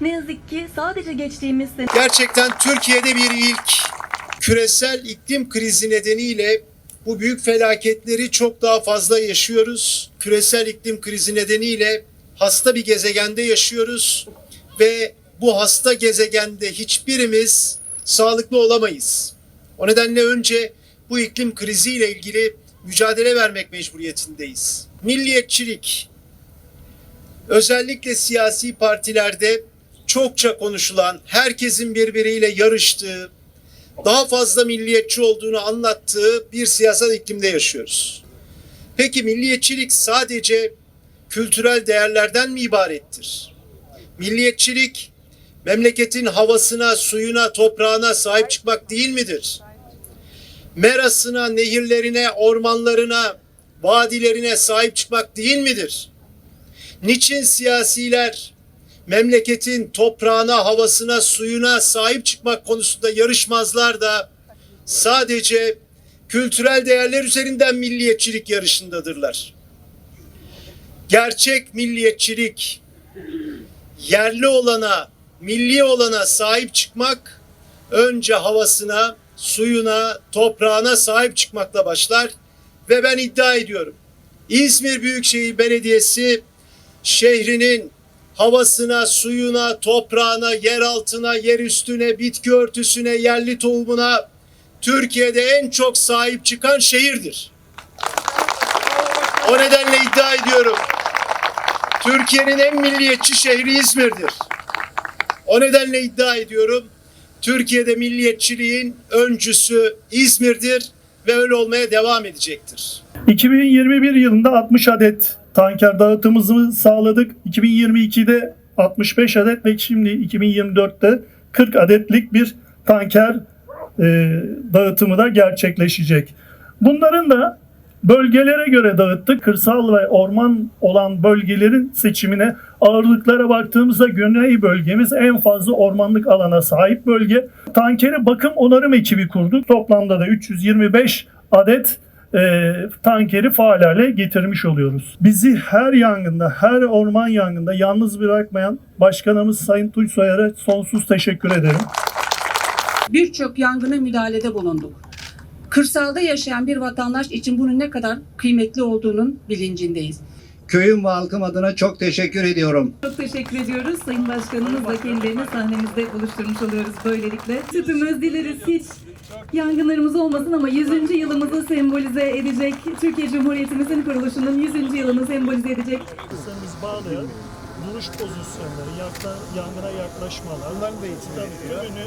Ne yazık ki sadece geçtiğimiz sene Gerçekten Türkiye'de bir ilk. Küresel iklim krizi nedeniyle bu büyük felaketleri çok daha fazla yaşıyoruz. Küresel iklim krizi nedeniyle hasta bir gezegende yaşıyoruz ve bu hasta gezegende hiçbirimiz sağlıklı olamayız. O nedenle önce bu iklim kriziyle ilgili mücadele vermek mecburiyetindeyiz. Milliyetçilik özellikle siyasi partilerde çokça konuşulan, herkesin birbiriyle yarıştığı, daha fazla milliyetçi olduğunu anlattığı bir siyasal iklimde yaşıyoruz. Peki milliyetçilik sadece kültürel değerlerden mi ibarettir? Milliyetçilik memleketin havasına, suyuna, toprağına sahip çıkmak değil midir? Merasına, nehirlerine, ormanlarına, vadilerine sahip çıkmak değil midir? Niçin siyasiler memleketin toprağına, havasına, suyuna sahip çıkmak konusunda yarışmazlar da sadece kültürel değerler üzerinden milliyetçilik yarışındadırlar. Gerçek milliyetçilik yerli olana, milli olana sahip çıkmak önce havasına, suyuna, toprağına sahip çıkmakla başlar ve ben iddia ediyorum. İzmir Büyükşehir Belediyesi şehrinin havasına, suyuna, toprağına, yer altına, yer üstüne, bitki örtüsüne, yerli tohumuna Türkiye'de en çok sahip çıkan şehirdir. O nedenle iddia ediyorum. Türkiye'nin en milliyetçi şehri İzmir'dir. O nedenle iddia ediyorum. Türkiye'de milliyetçiliğin öncüsü İzmir'dir ve öyle olmaya devam edecektir. 2021 yılında 60 adet tanker dağıtımımızı sağladık. 2022'de 65 adet ve şimdi 2024'te 40 adetlik bir tanker e, dağıtımı da gerçekleşecek. Bunların da bölgelere göre dağıttık. Kırsal ve orman olan bölgelerin seçimine ağırlıklara baktığımızda güney bölgemiz en fazla ormanlık alana sahip bölge. Tankeri bakım onarım ekibi kurduk. Toplamda da 325 adet e, tankeri faal hale getirmiş oluyoruz. Bizi her yangında, her orman yangında yalnız bırakmayan Başkanımız Sayın Tuysoyer'e sonsuz teşekkür ederim. birçok yangına müdahalede bulunduk. Kırsalda yaşayan bir vatandaş için bunun ne kadar kıymetli olduğunun bilincindeyiz. Köyüm ve halkım adına çok teşekkür ediyorum. çok teşekkür ediyoruz. Sayın Başkanımızla kendilerini sahnemizde buluşturmuş oluyoruz böylelikle. Sütümüz dileriz hiç yangınlarımız olmasın ama 100. yılımızı sembolize edecek, Türkiye Cumhuriyetimizin kuruluşunun 100. yılını sembolize edecek Kısımız bağlayan duruş pozisyonları, yakla, yangına yaklaşmalar. Bunların da eğitimi